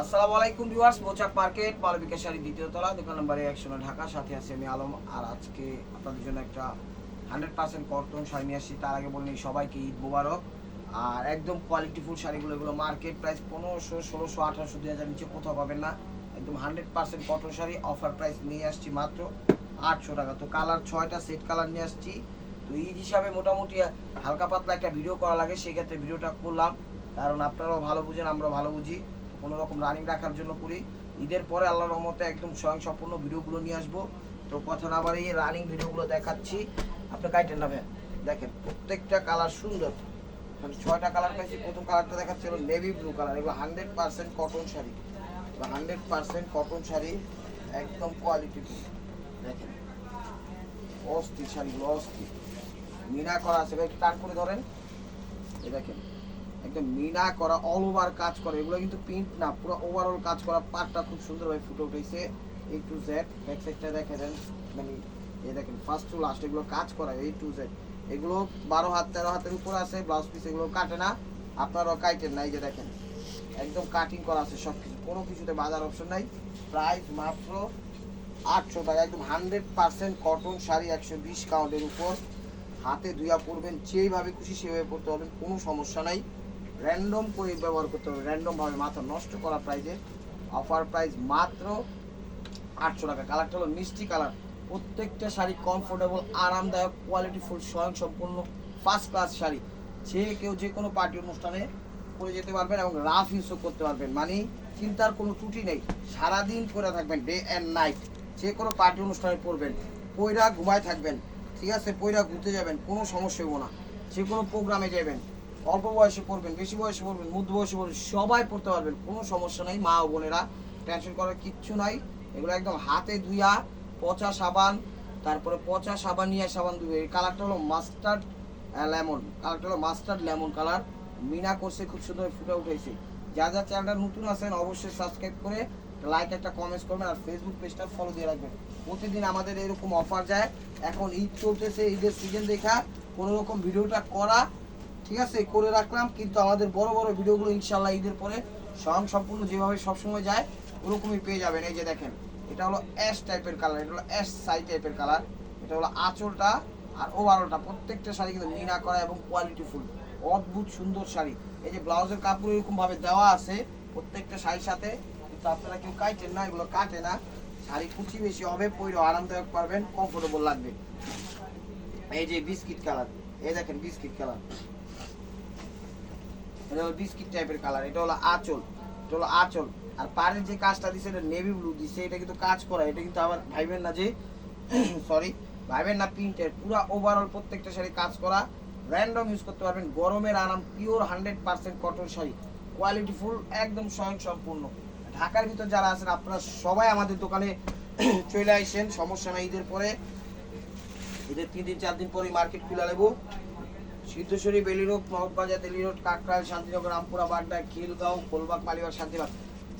আসসালামু আলাইকুম viewers, Mouchak market, Malavika sari দ্বিতীয় তলা, দোকান নম্বরে একশো ঢাকা, সাথে আছি আমি আলম। আর আজকে আপনাদের জন্য একটা হান্ড্রেড পার্সেন্ট কটন শাড়ি নিয়ে আসছি। তার আগে বললেই সবাইকে ঈদ মোবারক। আর একদম কোয়ালিটিফুল শাড়িগুলো এগুলো মার্কেট প্রাইস পনেরোশো, ষোলোশো, আঠারোশো, দুই হাজার নিচে কোথাও পাবেন না। একদম hundred percent cotton sari offer price নিয়ে আসছি মাত্র আটশো টাকা। তো কালার ছয়টা সেট কালার নিয়ে আসছি। তো ঈদ হিসাবে মোটামুটি হালকা পাতলা একটা ভিডিও করা লাগে, সেক্ষেত্রে ভিডিওটা করলাম। কারণ আপনারাও ভালো বুঝেন, আমরাও ভালো বুঝি। কোনো রকম রানিং রাখার জন্য করি। ঈদের পরে আল্লাহ রহমতে একদম স্বয়ং সম্পূর্ণ ভিডিওগুলো নিয়ে আসব। তো কথা না বাড়িয়ে রানিং ভিডিওগুলো দেখাচ্ছি। আপনি গাইটেন না দেখেন, প্রত্যেকটা কালার সুন্দর। মানে ছয়টা কালার পাইছি, প্রথম কালারটা দেখাচ্ছে হলো নেভি ব্লু কালার এগুলো hundred percent cotton sari. Hundred percent cotton sari, একদম কোয়ালিটি দেখেন, অস্থির শাড়িগুলো, অস্থির। মিনা করা আছে, ভাই টান করে ধরেন। এই দেখেন একদম মিনা করা অল ওভার কাজ করে। এগুলো কিন্তু প্রিন্ট না, পুরো ওভারঅল কাজ করা পার্টটা খুব সুন্দরভাবে ফুটে উঠেছে এ টু জেড ব্যাক সাইডটা দেখে দেন মানে এই দেখেন ফার্স্ট টু লাস্ট এগুলো কাজ করা এই টু জেড এগুলো বারো হাত, তেরো হাতের উপর আছে ব্লাউজ পিস এগুলো কাটে না, আপনারাও কাইটেন না, এই যে দেখেন, একদম কাটিং করা আছে সব কিছু কোনো কিছুতে বাজার অপশন নাই। প্রাইস মাত্র আটশো টাকা, একদম হান্ড্রেড পার্সেন্ট কটন শাড়ি একশো বিশ কাউন্টের উপর। হাতে ধুয়া পরবেন, যেইভাবে খুশি সেভাবে পরতে পারবেন, কোনো সমস্যা নাই। র্যান্ডম করে ব্যবহার করতে হবে। র্যান্ডম ভাবে মাথা নষ্ট করা প্রাইজে অফার প্রাইস মাত্র আটশো টাকা। কালারটা হলো মিষ্টি কালার প্রত্যেকটা শাড়ি কমফোর্টেবল আরামদায়ক কোয়ালিটি ফুল সম্পূর্ণ ফার্স্ট ক্লাস শাড়ি। যে কেউ যে কোনো পার্টি অনুষ্ঠানে পরে যেতে পারবেন এবং রাফ ইউজও করতে পারবেন। মানে চিন্তার কোনো ত্রুটি নেই। সারাদিন পরে থাকবেন ডে অ্যান্ড নাইট যে কোনো পার্টি অনুষ্ঠানে পরবেন পয়রা ঘুমায় থাকবেন। ঠিক আছে, পয়রা ঘুরতে যাবেন, কোনো সমস্যা হব না। যে কোনো প্রোগ্রামে যাবেন অল্প বয়সে পড়বেন, বেশি বয়সে পড়বেন, মধ্য বয়সে পড়বেন, সবাই পড়তে পারবেন, কোনো সমস্যা নাই, মা ও বোনেরা টেনশন করার কিচ্ছু নাই। এগুলো একদম হাতে ধুইয়া পচা সাবান, তারপরে পচা সাবান নিয়ে সাবান ধুয়ে এই কালারটা হলো মাস্টার্ড লেমন কালারটা হলো মাস্টার্ড লেমন কালার মিনা করছে, খুব সুন্দর ফুটে উঠেছে। যা যা চ্যানেলটা নতুন আছেন, অবশ্যই সাবস্ক্রাইব করে লাইক একটা কমেন্টস করবেন আর ফেসবুক পেজটা ফলো দিয়ে রাখবেন। প্রতিদিন আমাদের এরকম অফার যায়। এখন ঈদ চলতেছে, ঈদের সিজন দেখা। কোনো রকম ভিডিওটা করা ঠিক আছে, করে রাখলাম, কিন্তু আমাদের বড় বড় ভিডিওগুলো ইনশাল্লাহ ঈদের পরে স্বয়ং সম্পূর্ণ যেভাবে সবসময় যায়, ওরকমই পেয়ে যাবেন। এই যে দেখেন, এটা হলো অ্যাশ টাইপের কালার এটা হলো অ্যাশ সাই টাইপের কালার এটা হলো আঁচলটা আর ওভারঅলটা প্রত্যেকটা শাড়ি কিন্তু মিনা করা এবং কোয়ালিটি ফুল অদ্ভুত সুন্দর শাড়ি। এই যে ব্লাউজের কাপড় এরকমভাবে দেওয়া আছে প্রত্যেকটা শাড়ির সাথে, কিন্তু আপনারা কেউ কাটেন না, এগুলো কাটে না। শাড়ি কুচি বেশি হবে পরে আরামদায়ক পারবেন কমফোর্টেবল লাগবে। এই যে বিস্কিট কালার এই দেখেন বিস্কিট কালার এটা হলো বিস্কিট টাইপের কালার এটা হলো আঁচল, এটা হলো আঁচল। আর পাড়ের যে কাজটা দিছে, এটা নেভি ব্লু দিছে, এটা কিন্তু কাজ করা, এটা কিন্তু আবার ভাইবেন না যে সরি ভাইবেন না প্রিন্টের পুরো ওভারঅল প্রত্যেকটা শাড়ি কাজ করা র্যান্ডম ইউজ করতে পারবেন, গরমের আরাম pure hundred percent cotton sari quality full একদম স্বয়ং সম্পূর্ণ। ঢাকার ভিতর যারা আছেন, আপনারা সবাই আমাদের দোকানে চলে আসেন সমস্যা নাই, ঈদের পরে, ঈদের তিন দিন, চার দিন পরে মার্কেট খুলে নেব Siddheswari Bailey road Moghbazar Delhi road Kakrail Shantinagar, Rampura Badda Khilgaon Gulbagh Malibagh, Shantibagh.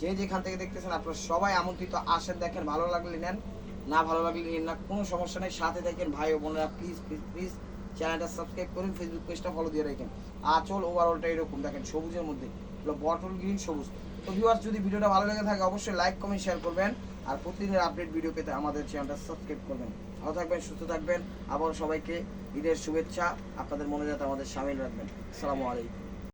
যে যেখান থেকে দেখতেছেন আপনারা সবাই আমন্ত্রিত আসেন, দেখেন, ভালো লাগলে নেন, না ভালো লাগলে নেন না, কোনো সমস্যা নেই। সাথে দেখেন ভাই ও বোনেরা প্লিজ প্লিজ প্লিজ চ্যানেলটা সাবস্ক্রাইব করুন ফেসবুক পেজটা ফলো দিয়ে রাখেন। আঁচল ওভারঅলটা এরকম, দেখেন, সবুজের মধ্যে। বটল গ্রিন সবুজ। তো ভিউয়ার্স যদি ভিডিওটা ভালো লেগে থাকে, অবশ্যই লাইক কমেন্ট শেয়ার করবেন। আর প্রতিদিনের আপডেট ভিডিও পেতে আমাদের চ্যানেলটা সাবস্ক্রাইব করবেন। ভালো থাকবেন, সুস্থ থাকবেন। আবার সবাইকে ঈদের শুভেচ্ছা। আপনাদের মনে যাতে আমাদের সামিল রাখবেন। আসসালামু আলাইকুম।